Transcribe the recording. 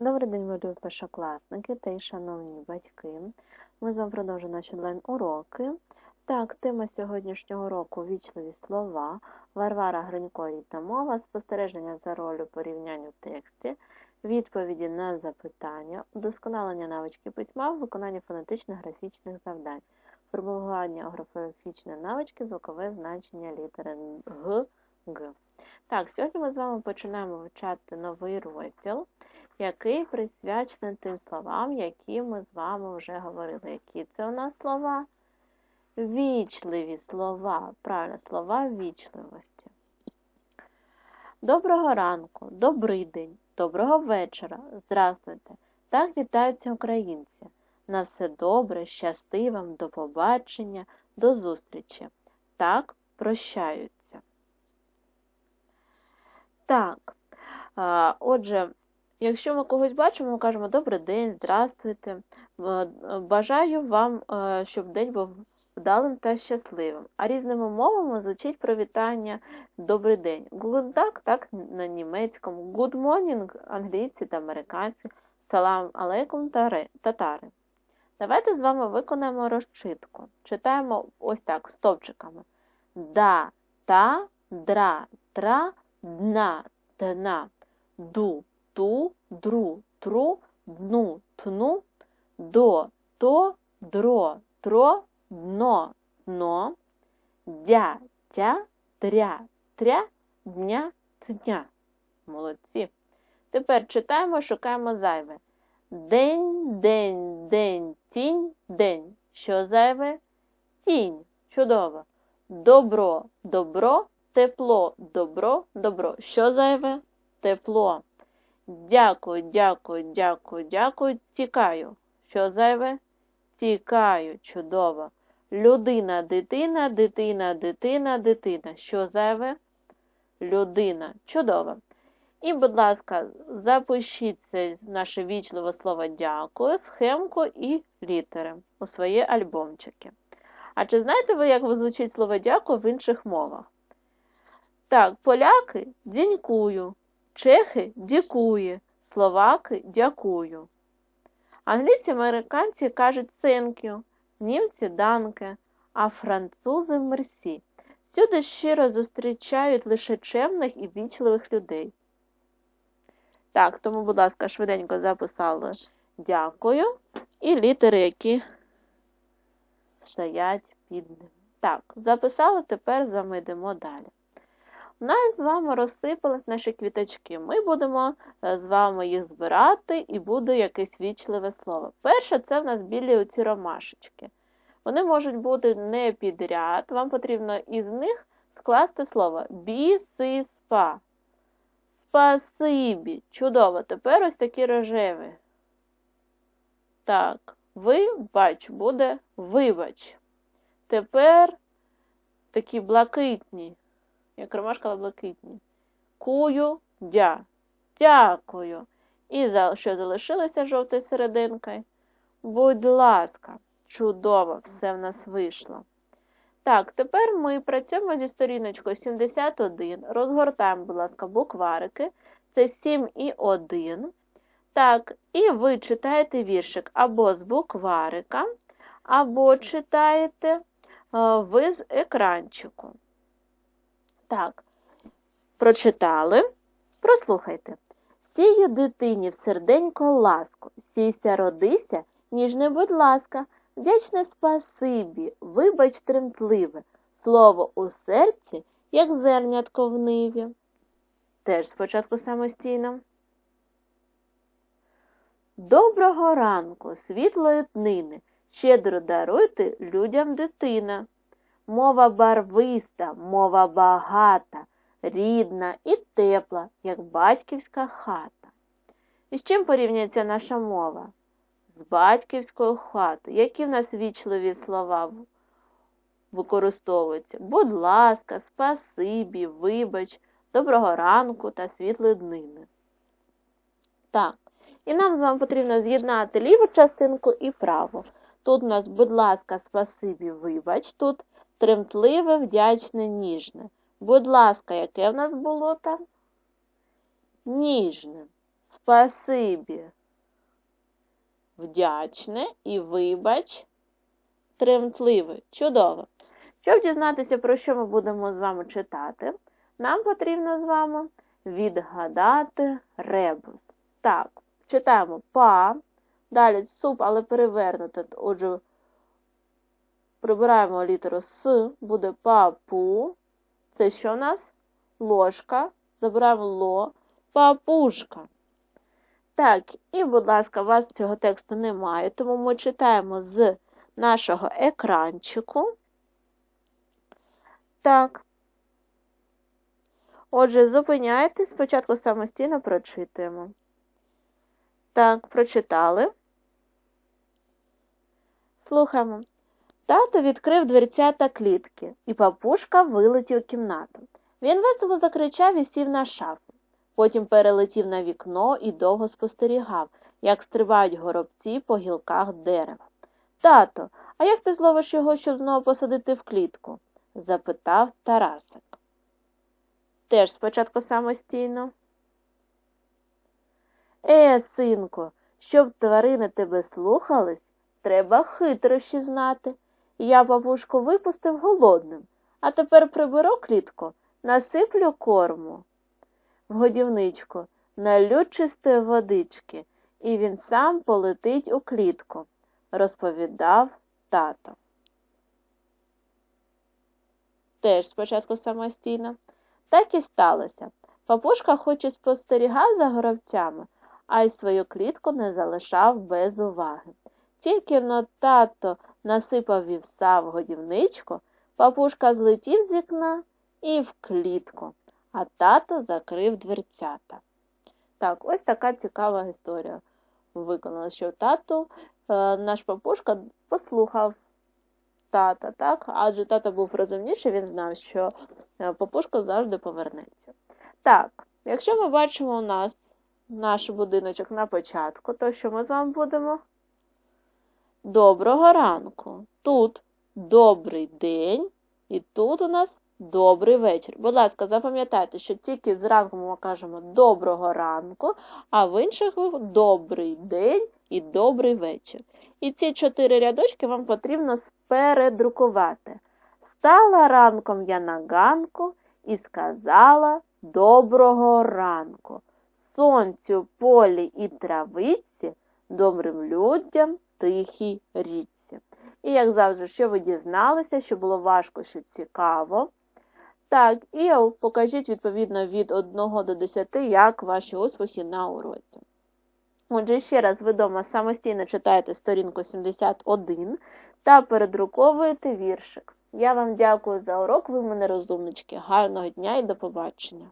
Добрий день, любі першокласники та й шановні батьки. Ми з вами продовжуємо наші онлайн-уроки. Так, тема сьогоднішнього року вічливі слова, Варвара Гринько рідна мова, спостереження за ролью порівняння в тексті, відповіді на запитання, удосконалення навички письма, виконання фонетичних графічних завдань, формулювання графічної навички, звукове значення літери Г, Г. Так, сьогодні ми з вами починаємо вивчати новий розділ який присвячений тим словам, які ми з вами вже говорили. Які це у нас слова? Вічливі слова, правильно, слова вічливості. Доброго ранку, добрий день, доброго вечора, здравствуйте. Так вітаються українці. На все добре, щасти вам, до побачення, до зустрічі. Так прощаються. Так, отже, Якщо ми когось бачимо, ми кажемо добрий день, здравствуйте. Бажаю вам, е, щоб день був вдалим та щасливим. А різними мовами звучить привітання добрий день. Good dag, так на німецькому, good morning англійці та американці, салам алейкум татари. Давайте з вами виконаємо розчитку. Читаємо ось так, стовпчиками. Да, та, дра, тра, дна, дна, ду ту, дру, тру, дну, тну, до, то, дро, тро, дно, дно, дя, тя, тря, тря, дня, тня. Молодці. Тепер читаємо, шукаємо зайве. День, день, день, тінь, день. Що зайве? Тінь. Чудово. Добро, добро, тепло, добро, добро. Що зайве? Тепло. Дякую, дякую, дякую, дякую. Тікаю. Що зайве? Тікаю, чудово. Людина, дитина, дитина, дитина, дитина. Що зайве? Людина. Чудово. І, будь ласка, запишіть це наше вічливе слово дякую, схемку і літери у свої альбомчики. А чи знаєте ви, як звучить слово дякую в інших мовах? Так, поляки дякую. Чехи дякує, словаки дякую. Англійці американці кажуть you, німці данке, а французи мерсі. Сюди щиро зустрічають лише чемних і вічливих людей. Так, тому, будь ласка, швиденько записали дякую і літери, які стоять під ним. Так, записали, тепер замидимо далі. У нас з вами розсипались наші квіточки. Ми будемо е, з вами їх збирати і буде якесь вічливе слово. Перше, це в нас білі оці ромашечки. Вони можуть бути не підряд. Вам потрібно із них скласти слово бі-си-спа. Спасибі. Чудово. Тепер ось такі рожеві. Так, вибач буде вибач. Тепер такі блакитні як ромашка блакитні. Кую дя. Дякую. І за що залишилося жовтою серединкою? Будь ласка, чудово, все в нас вийшло. Так, тепер ми працюємо зі сторіночкою 71. Розгортаємо, будь ласка, букварики. Це 7 і 1. Так, і ви читаєте віршик або з букварика, або читаєте е, ви з екранчику. Так, прочитали. Прослухайте. Сію дитині в серденько ласку, сійся, родися, ніжне, будь ласка, вдячне спасибі, вибач тремтливе, слово у серці, як зернятко в ниві. Теж спочатку самостійно. Доброго ранку, світлої днини, щедро даруйте людям дитина. Мова барвиста, мова багата, рідна і тепла, як батьківська хата. І з чим порівнюється наша мова? З батьківською хатою. Які в нас вічливі слова використовуються? Будь ласка, спасибі, вибач, доброго ранку та світлої днини. Так, і нам з вами потрібно з'єднати ліву частинку і праву. Тут у нас, будь ласка, спасибі, вибач. Тут тремтливе, вдячне, ніжне. Будь ласка, яке в нас було там? Ніжне. спасибі. Вдячне і вибач тремтливе. Чудово. Щоб дізнатися, про що ми будемо з вами читати, нам потрібно з вами відгадати ребус. Так, читаємо па, далі суп, але перевернути. Отже, прибираємо літеру С, буде папу. Це що у нас? Ложка. Забираємо ло, папушка. Так, і, будь ласка, у вас цього тексту немає, тому ми читаємо з нашого екранчику. Так. Отже, зупиняйтесь, спочатку самостійно прочитуємо. Так, прочитали. Слухаємо. Тато відкрив дверцята клітки, і папушка вилетів кімнату. Він весело закричав і сів на шафу. Потім перелетів на вікно і довго спостерігав, як стрибають горобці по гілках дерева. Тато, а як ти зловиш його, щоб знову посадити в клітку? запитав Тарасик. Теж спочатку самостійно. Е, синку, щоб тварини тебе слухались, треба хитрощі знати. Я бабушку випустив голодним, а тепер приберу клітку, насиплю корму. В годівничку налю чистої водички, і він сам полетить у клітку, розповідав тато. Теж спочатку самостійно. Так і сталося. Папушка хоч і спостерігав за горобцями, а й свою клітку не залишав без уваги. Тільки но тато насипав вівса в годівничку, папушка злетів з вікна і в клітку, а тато закрив дверцята. Так, ось така цікава історія виконала, що тату е, наш папушка послухав тата, так? Адже тато був розумніший, він знав, що е, папушка завжди повернеться. Так, якщо ми бачимо у нас наш будиночок на початку, то що ми з вами будемо? Доброго ранку. Тут добрий день, і тут у нас добрий вечір. Будь ласка, запам'ятайте, що тільки зранку ми кажемо доброго ранку, а в інших добрий день і добрий вечір. І ці чотири рядочки вам потрібно передрукувати. Стала ранком я на ганку і сказала доброго ранку. Сонцю, полі і травиці, добрим людям тихій річці. І, як завжди, що ви дізналися, що було важко, що цікаво. Так, і покажіть відповідно від 1 до 10, як ваші успіхи на уроці. Отже, ще раз ви вдома самостійно читаєте сторінку 71 та передруковуєте віршик. Я вам дякую за урок, ви мене розумнички. Гарного дня і до побачення!